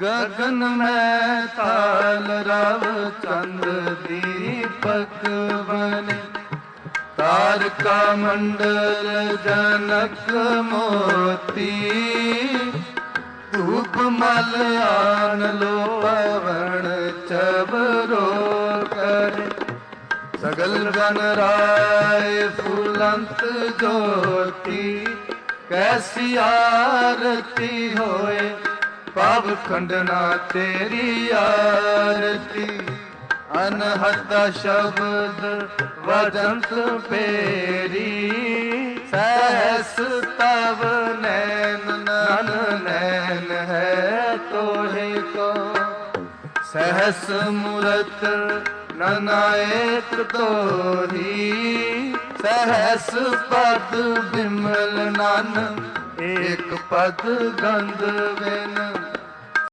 ਗਗਨ ਮੈਂ ਤਾਲ ਰਵ ਚੰਦ ਦੀਪਕ ਬਨੇ ਤਾਰਕਾ ਮੰਡਲ ਜਨਕ ਮੋਤੀ। ਧੂਪ ਮਲ ਆਨ ਲੋ ਪਵਨ ਚਬਰੋ ਕਰੇ। ਸਗਲ ਬਨ ਰਾਏ ਫੁਲੰਤ ਜੋਤੀ। ਕੈਸੀ ਆਰਤੀ ਹੋਏ ਪਵ ਖੰਡਨਾ ਤੇਰੀ ਆਰਤੀ। ਅਨਹਦ ਸ਼ਬਦ ਵਜੰਤ ਪੇਰੀ ਸਹਸ ਤਵ ਨੈਨ ਨਨ ਨੈਨ ਹੈ ਤੋਹਿ ਕੋ। ਸਹਸ ਮੂਰਤ ਨਨਾਇਕ ਤੋਹੀ। ਸਹਸ ਪਦ ਬਿਮਲ ਨਨ ਏਕ ਪਦ ਗੰਧ ਬਿਨ।